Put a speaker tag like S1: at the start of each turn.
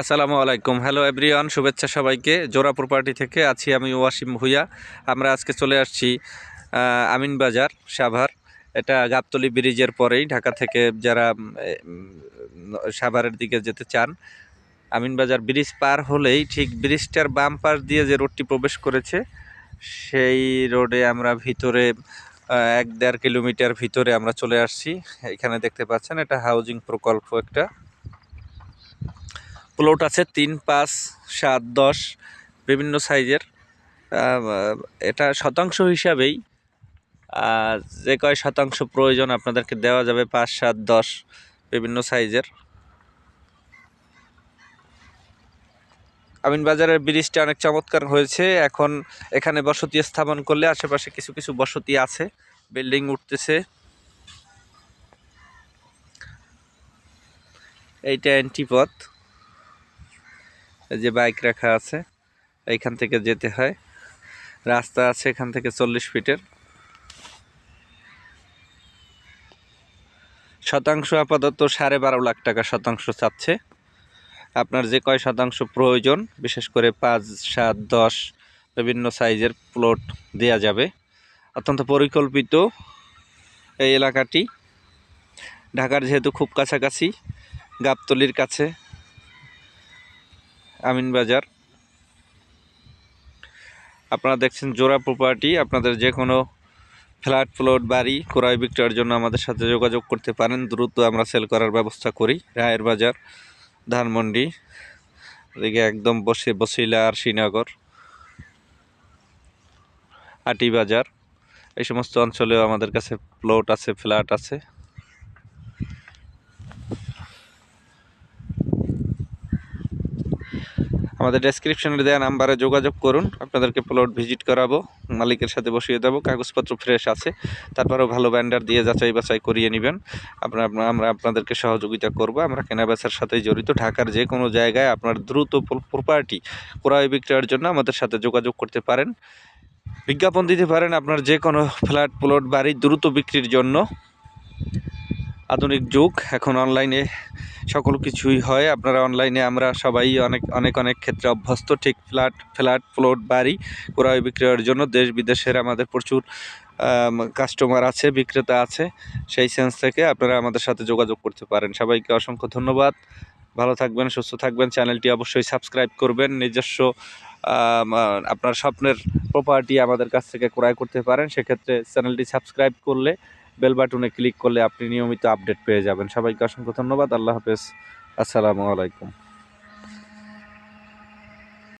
S1: আসসালামু আলাইকুম। Hello everyone শুভেচ্ছা সবাইকে। জোড়া প্রপার্টি থেকে আছি আমি ওয়াসিম ভুইয়া। আমরা আজকে চলে আসছি আহ, আমিন বাজার সাভার। এটা গাবতলি ব্রিজের পরেই ঢাকা থেকে যারা সাভারের দিকে যেতে চান আমিন বাজার ব্রিজ পার হলেই ঠিক ব্রিজটার বাম পাশ দিয়ে যে রোডটি প্রবেশ করেছে সেই রোডে আমরা ভিতরে এক দেড় কিলোমিটার ভিতরে আমরা চলে আসছি। এখানে দেখতে পাচ্ছেন এটা হাউজিং প্রকল্প একটা। প্লট আছে তিন, পাঁচ, সাত, দশ, বিভিন্ন সাইজের। এটা শতাংশ হিসাবেই যে কয় শতাংশ প্রয়োজন আপনাদেরকে দেওয়া যাবে, পাঁচ, সাত, দশ, বিভিন্ন সাইজের। আমিন বাজারের ব্রিজটা অনেক চমৎকার হয়েছে। এখন এখানে বসতি স্থাপন করলে আশেপাশে কিছু কিছু বসতি আছে। বিল্ডিং উঠতেছে। এইটা এন্ট্রি পথ। এই যে বাইক রাখা আছে, এইখান থেকে যেতে হয়। রাস্তা আছে এখান থেকে চল্লিশ ফিটের। শতাংশ আপাতত সাড়ে বারো লাখ টাকা শতাংশ চাচ্ছে। আপনার যে কয় শতাংশ প্রয়োজন, বিশেষ করে পাঁচ, সাত, দশ, বিভিন্ন সাইজের প্লট দেয়া যাবে। অত্যন্ত পরিকল্পিত এই এলাকাটি। ঢাকার যেহেতু খুব কাছাকাছি, গাবতলির কাছে আমিন বাজার। আপনারা দেখছেন জোড়া প্রপার্টি আপনাদের যে কোনো ফ্ল্যাট প্লট বাড়ি, ক্রয় বিক্রয়ের জন্য আমাদের সাথে যোগাযোগ করতে পারেন। দ্রুত আমরা সেল করার ব্যবস্থা করি। রায়ের বাজার, ধানমন্ডি, এদিকে একদম বসে বসিলা আর শ্রীনগর আটি বাজার। এই সমস্ত অঞ্চলেও আমাদের কাছে প্লট আছে ফ্ল্যাট আছে। আমাদের ডেসক্রিপশনে দেওয়া নাম্বারে যোগাযোগ করুন, আপনাদেরকে প্লট ভিজিট করাবো, মালিকের সাথে বসিয়ে দেবো, কাগজপত্র ফ্রেশ আছে, তারপরেও ভালো ব্যান্ডার দিয়ে যাচাই বাছাই করিয়ে নেবেন। আপনার, আমরা আপনাদেরকে সহযোগিতা করব, আমরা কেনাবেচার সাথেই জড়িত। ঢাকার যে কোনো জায়গায় আপনার দ্রুত প্রপার্টি ক্রয় বিক্রয়ের জন্য আমাদের সাথে যোগাযোগ করতে পারেন। বিজ্ঞাপন দিতে পারেন আপনার যে কোনো ফ্ল্যাট প্লট বাড়ি দ্রুত বিক্রির জন্য। আধুনিক যুগ, এখন অনলাইনে সকল কিছুই হয়। আপনারা অনলাইনে আমরা সবাই অনেক অনেক অনেক ক্ষেত্রে অভ্যস্ত। ঠিক ফ্ল্যাট ফ্ল্যাট প্লট বাড়ি ক্রয় বিক্রয়ের জন্য দেশ বিদেশের আমাদের প্রচুর কাস্টমার আছে, বিক্রেতা আছে। সেই সেন্স থেকে আপনারা আমাদের সাথে যোগাযোগ করতে পারেন। সবাইকে অসংখ্য ধন্যবাদ। ভালো থাকবেন, সুস্থ থাকবেন। চ্যানেলটি অবশ্যই সাবস্ক্রাইব করবেন। নিজস্ব আপনার স্বপ্নের প্রপার্টি আমাদের কাছ থেকে ক্রয় করতে পারেন। সেক্ষেত্রে চ্যানেলটি সাবস্ক্রাইব করলে বেল বাটনে ক্লিক করলে আপনি নিয়মিত আপডেট পেয়ে যাবেন। সবাইকে অসংখ্য ধন্যবাদ। আল্লাহ হাফেজ। আসসালামু আলাইকুম।